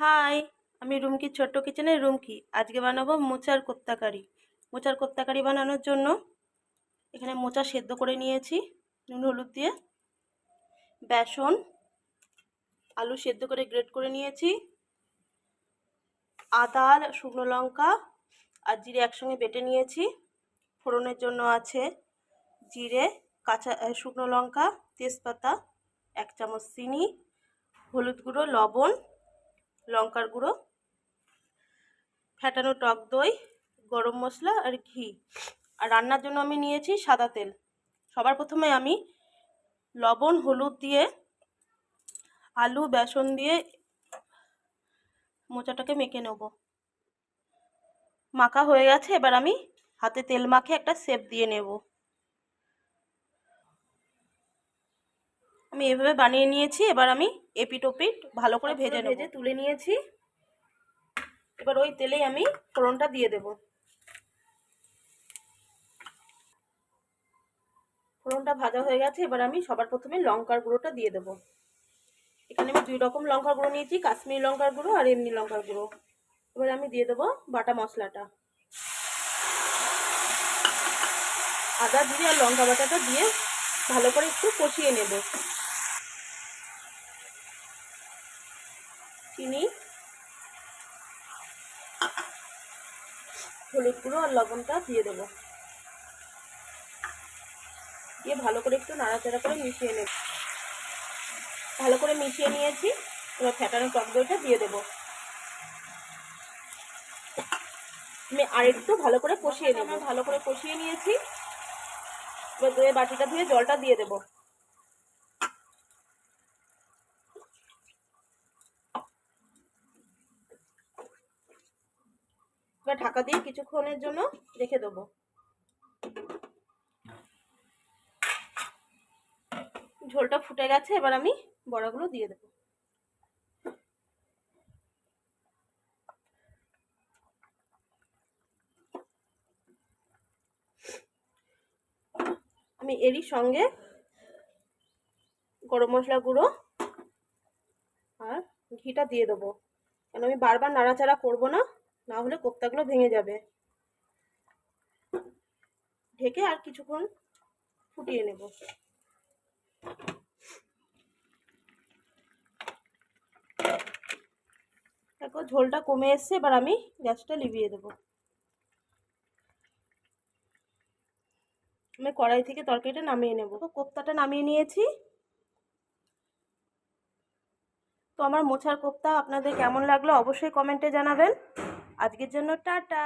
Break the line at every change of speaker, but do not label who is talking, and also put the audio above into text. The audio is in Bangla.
হাই, আমি রুমকি, ছোট্ট কিচেনের রুমকি। আজকে বানাবো মোচার কোপ্তাকারি। মোচার কোপ্তাকারি বানানোর জন্য এখানে মোচা সেদ্ধ করে নিয়েছি, নুন, হলুদ দিয়ে। বেসন, আলু সেদ্ধ করে গ্রেট করে নিয়েছি। আদা, শুকনো লঙ্কা আর জিরে একসঙ্গে বেটে নিয়েছি। ফোড়নের জন্য আছে জিরে, কাঁচা শুকনো লঙ্কা, তেজপাতা, এক চামচ চিনি, হলুদ গুঁড়ো, লবণ লঙ্কার গুঁড়ো ফ্যাটানো টক দই, গরম মশলা আর ঘি। আর রান্নার জন্য আমি নিয়েছি সাদা তেল। সবার প্রথমে আমি লবণ, হলুদ দিয়ে আলু, বেসন দিয়ে মোচাটাকে মেখে নেব। মাখা হয়ে গেছে, এবার আমি হাতে তেল মাখে একটা সেপ দিয়ে নেব। আমি এভাবে বানিয়ে নিয়েছি, এবার আমি এপিট ওপিট ভালো করে ভেজে ভেজে তুলে নিয়েছি। এবার ওই তেলেই আমি ফোড়নটা দিয়ে দেব। ফোড়নটা ভাজা হয়ে গেছে এবার আমি সবার প্রথমে লঙ্কার গুঁড়োটা দিয়ে দেব। এখানে আমি দুই রকম লঙ্কার গুঁড়ো নিয়েছি কাশ্মীরি লঙ্কার গুঁড়ো আর এমনি লঙ্কার গুঁড়ো। এবার আমি দিয়ে দেবো বাটা মশলাটা। আদা জিরে আর লঙ্কা বাটাটা দিয়ে ভালো করে একটু কষিয়ে নেব। চিনি হলুদ গুঁড়ো আর লবণটা দিয়ে দেবো। দিয়ে ভালো করে একটু নাড়াচাড়া করে মিশিয়ে নেব। ভালো করে মিশিয়ে নিয়েছি এবার ফ্যাটানো টক দইটা দিয়ে দেবো। আমি আরেকটু ভালো করে কষিয়ে নেব। ভালো করে কষিয়ে নিয়েছি। এবার দইয়ের বাটিটা ধুয়ে জলটা দিয়ে দেবো। এবার ঢাকা দিয়ে কিছুক্ষণের জন্য রেখে দেবো। ঝোলটা ফুটে গেছে, এবার আমি বড়াগুলো দিয়ে দেবো। আমি এরই সঙ্গে গরম মশলা গুঁড়ো আর ঘিটা দিয়ে দেবো। কেন আমি বারবার নাড়াচাড়া করব না না হলে কোপ্তাগুলো ভেঙে যাবে। ঢেকে আর কিছুক্ষণ ফুটিয়ে নেব। দেখো ঝোলটা কমে এসছে, এবার আমি গ্যাসটা লিভিয়ে দেবো। আমি কড়াই থেকে তরকারিটা নামিয়ে নেব। তো কোপ্তাটা নামিয়ে নিয়েছি। তো আমার মোছার কোপ্তা আপনাদের কেমন লাগল অবশ্যই কমেন্টে জানাবেন। আজকের জন্য টাটা।